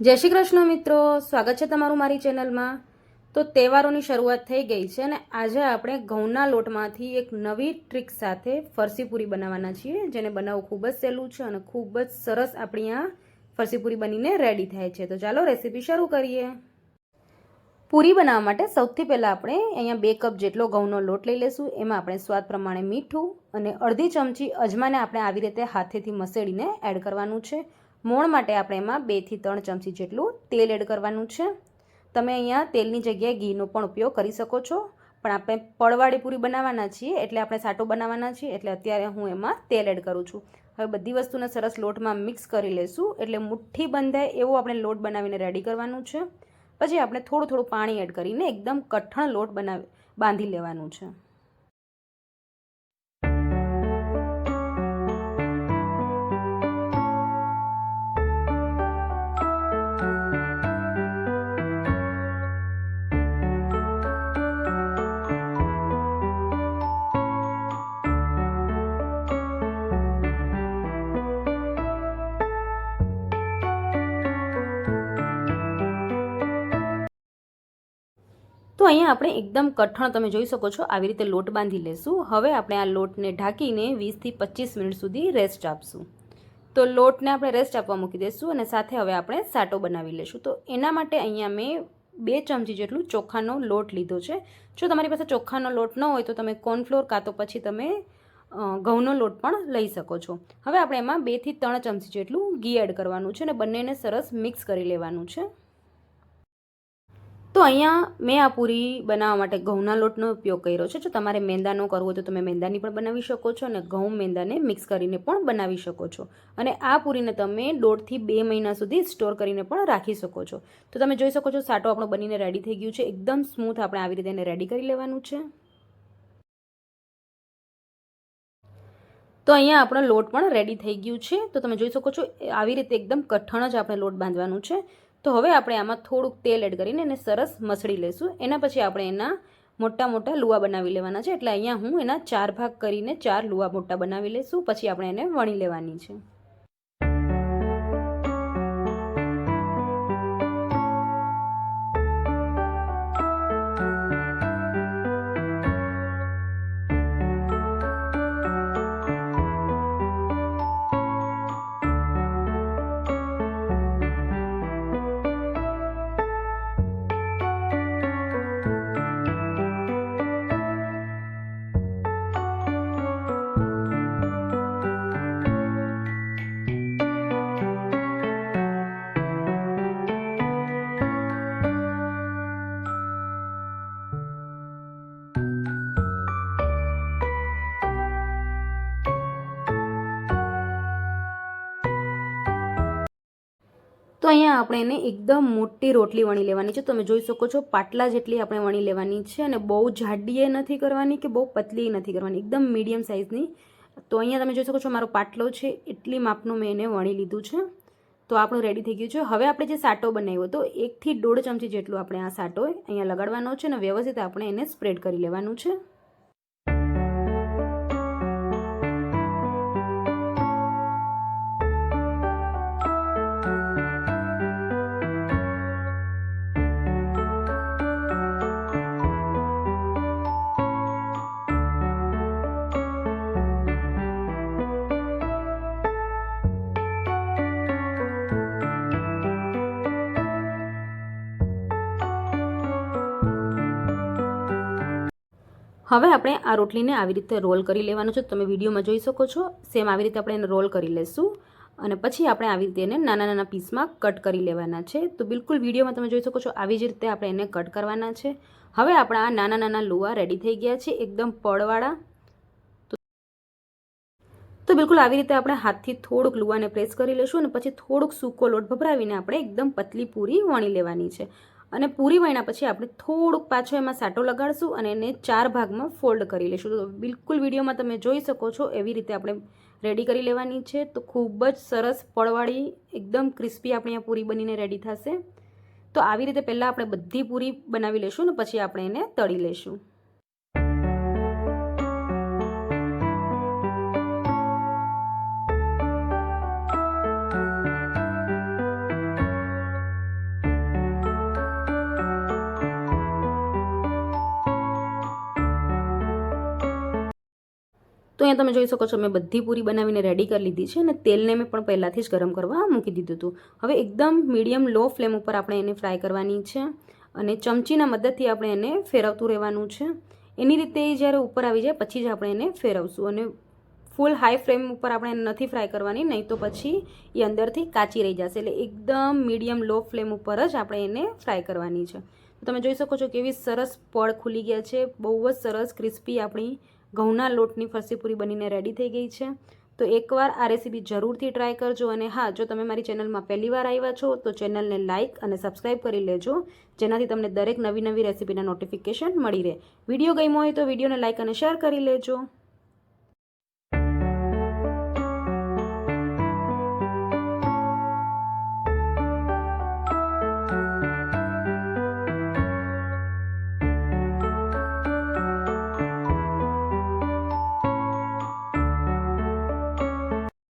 જય શ્રી કૃષ્ણ મિત્રો, સ્વાગત છે તમારું મારી ચેનલમાં. તો તહેવારોની શરૂઆત થઈ ગઈ છે અને આજે આપણે ઘઉંના લોટમાંથી એક નવી ટ્રીક સાથે ફરસી પૂરી બનાવવાના છીએ, જેને બનાવવું ખૂબ જ સહેલું છે અને ખૂબ જ સરસ આપણી આ ફરસી પૂરી બનીને રેડી થાય છે. તો ચાલો રેસીપી શરૂ કરીએ. પૂરી બનાવવા માટે સૌથી પહેલાં આપણે અહીંયા બે કપ જેટલો ઘઉંનો લોટ લઈ લઈશું એમાં આપણે સ્વાદ પ્રમાણે મીઠું અને અડધી ચમચી અજમાને આપણે આવી રીતે હાથેથી મસેડીને એડ કરવાનું છે. મોણ માટે આપણે એમાં બેથી ત્રણ ચમચી જેટલું તેલ એડ કરવાનું છે. તમે અહીંયા તેલની જગ્યાએ ઘીનો પણ ઉપયોગ કરી શકો છો. પણ આપણે પડવાળી પૂરી બનાવવાના છીએ, એટલે આપણે સાટો બનાવવાના છીએ, એટલે અત્યારે હું એમાં તેલ એડ કરું છું. હવે બધી વસ્તુને સરસ લોટમાં મિક્સ કરી લઈશું એટલે મુઠ્ઠી બંધાય એવો આપણે લોટ બનાવીને રેડી કરવાનું છે. પછી આપણે થોડું થોડું પાણી એડ કરીને એકદમ કઠણ લોટ બનાવી, બાંધી લેવાનું છે. તો અહીંયા આપણે એકદમ કઠણ તમે જોઈ શકો છો, આવી રીતે લોટ બાંધી લેશું. હવે આપણે આ લોટને ઢાંકીને વીસથી પચીસ મિનિટ સુધી રેસ્ટ આપશું. તો લોટને આપણે રેસ્ટ આપવા મૂકી દઈશું અને સાથે હવે આપણે સાટો બનાવી લઈશું તો એના માટે અહીંયા મેં બે ચમચી જેટલું ચોખાનો લોટ લીધો છે. જો તમારી પાસે ચોખાનો લોટ ન હોય તો તમે કોર્નફ્લોર કાં તો પછી તમે ઘઉંનો લોટ પણ લઈ શકો છો. હવે આપણે એમાં બેથી ત્રણ ચમચી જેટલું ઘી એડ કરવાનું છે અને બંનેને સરસ મિક્સ કરી લેવાનું છે. અહીંયા મેં આ પૂરી બનાવવા માટે ઘઉંના લોટનો ઉપયોગ કર્યો છે. જો તમારે મેંદાનો કરવો હોય તો તમે મેંદાની પણ બનાવી શકો છો અને ઘઉં મેંદાને મિક્સ કરીને પણ બનાવી શકો છો. અને આ પૂરીને તમે દોઢથી બે મહિના સુધી સ્ટોર કરીને પણ રાખી શકો છો. તો તમે જોઈ શકો છો, સાટો આપણો બનીને રેડી થઈ ગયું છે. એકદમ સ્મૂથ આપણે આવી રીતે એને રેડી કરી લેવાનું છે. તો અહીંયા આપણો લોટ પણ રેડી થઈ ગયું છે. તો તમે જોઈ શકો છો, આવી રીતે એકદમ કઠણ જ આપણે લોટ બાંધવાનું છે. તો હવે આપણે આમાં થોડુંક તેલ એડ કરીને એને સરસ મસળી લઈશું એના પછી આપણે એના મોટા મોટા લુવા બનાવી લેવાના છે. એટલે અહીંયા હું એના ચાર ભાગ કરીને ચાર લુવા મોટા બનાવી લઈશું પછી આપણે એને વણી લેવાની છે. તો અહીંયા આપણે એને એકદમ મોટી રોટલી વણી લેવાની છે. તમે જોઈ શકો છો, પાટલા જેટલી આપણે વણી લેવાની છે અને બહુ જાડીએ નથી કરવાની કે બહુ પતલી નથી કરવાની, એકદમ મીડિયમ સાઇઝની. તો અહીંયા તમે જોઈ શકો છો, મારો પાટલો છે, એટલી માપનું મેં એને વણી લીધું છે. તો આપણું રેડી થઈ ગયું છે. હવે આપણે જે સાટો બનાવ્યો હતો, એકથી દોઢ ચમચી જેટલું આપણે આ સાટો અહીંયા લગાડવાનો છે અને વ્યવસ્થિત આપણે એને સ્પ્રેડ કરી લેવાનું છે. હવે આપણે આ રોટલીને આવી રીતે રોલ કરી લેવાનું છે. તમે વિડીયોમાં જોઈ શકો છો. સેમ આવી રીતે આપણે એને રોલ કરી લઈશું અને પછી આપણે આવી રીતે એને નાના નાના પીસમાં કટ કરી લેવાના છે. તો બિલકુલ વિડીયોમાં તમે જોઈ શકો છો આવી જ રીતે આપણે એને કટ કરવાના છે. હવે આપણા આ નાના નાના લુવા રેડી થઈ ગયા છે. એકદમ પડવાળા. તો બિલકુલ આવી રીતે આપણે હાથથી થોડુંક લુવાને પ્રેસ કરી લઈશું અને પછી થોડુંક સૂકો લોટ ભભરાવીને આપણે એકદમ પતલી પૂરી વણી લેવાની છે. અને પૂરી વણ્યા પછી આપણે થોડુંક પાછો એમાં સાટો લગાડશું અને એને ચાર ભાગમાં ફોલ્ડ કરી લઈશું તો બિલકુલ વિડીયોમાં તમે જોઈ શકો છો એવી રીતે આપણે રેડી કરી લેવાની છે. તો ખૂબ જ સરસ પળવાળી એકદમ ક્રિસ્પી આપણી આ પૂરી બનીને રેડી થશે. તો આવી રીતે પહેલાં આપણે બધી પૂરી બનાવી લઈશું ને પછી આપણે એને તળી લઈશું તો અહીંયા તમે જોઈ શકો છો, મેં બધી પૂરી બનાવીને રેડી કરી લીધી છે અને તેલને મેં પણ પહેલાંથી જ ગરમ કરવા મૂકી દીધું હતું. હવે એકદમ મીડિયમ લો ફ્લેમ ઉપર આપણે એને ફ્રાય કરવાની છે અને ચમચીના મદદથી આપણે એને ફેરવતું રહેવાનું છે. એની રીતે જ્યારે ઉપર આવી જાય, પછી જ આપણે એને ફેરવશું અને ફૂલ હાઈ ફ્લેમ ઉપર આપણે એને નથી ફ્રાય કરવાની, નહીં તો પછી એ અંદરથી કાચી રહી જશે. એટલે એકદમ મીડિયમ લો ફ્લેમ ઉપર જ આપણે એને ફ્રાય કરવાની છે. તમે જોઈ શકો છો કેવી સરસ પળ ખુલી ગયા છે, બહુ જ સરસ ક્રિસ્પી આપણી ઘઉંના લોટની ફરસી પૂરી બનીને રેડી થઈ ગઈ છે. તો એકવાર આ રેસીપી જરૂરથી ટ્રાય કરજો અને હા, જો તમે મારી ચેનલમાં પહેલી વાર આવ્યા છો, તો ચેનલને લાઇક અને સબસ્ક્રાઇબ કરી લેજો, જેનાથી તમને દરેક નવી નવી રેસીપીના નોટિફિકેશન મળી રહે. વીડિયો ગમ્યો હોય તો વિડીયોને લાઇક અને શેર કરી લેજો.